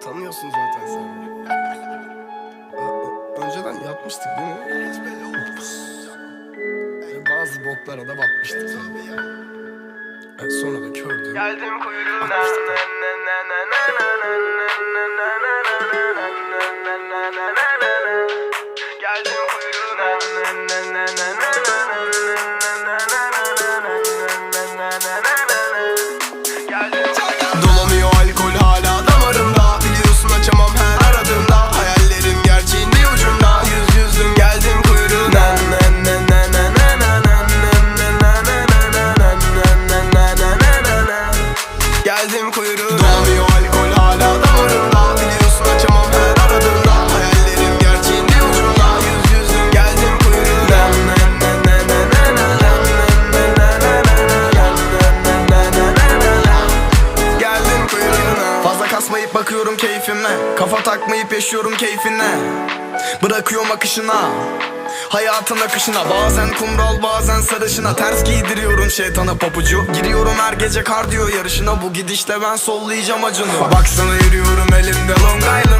Tanıyorsun zaten sen. Önceden yapmıştık değil mi? Hiç belli olmaz. Bazı boklara da batmıştık tabii ya. Evet, sonra da kördüm. Geldim kuyruğuna Geldim Kasmayıp bakıyorum keyfime. Kafa takmayıp yaşıyorum keyfine. Bırakıyorum akışına. Hayatın akışına. Bazen kumral bazen sarışına. Ters giydiriyorum şeytana papucu. Giriyorum her gece kardiyo yarışına. Bu gidişle ben sollayacağım acını. Baksana yürüyorum elimde Long Island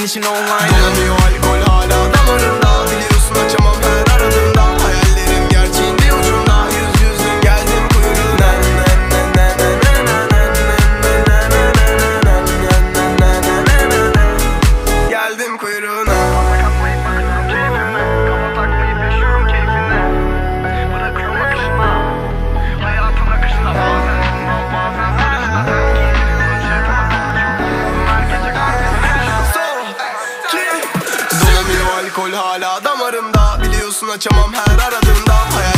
senin için online. Dolanıyor alkol hala. Damarında Biliyorsun açamam her aradığımda alkol hala damarımda. Biliyorsun açamam her aradığımda. Hayallerim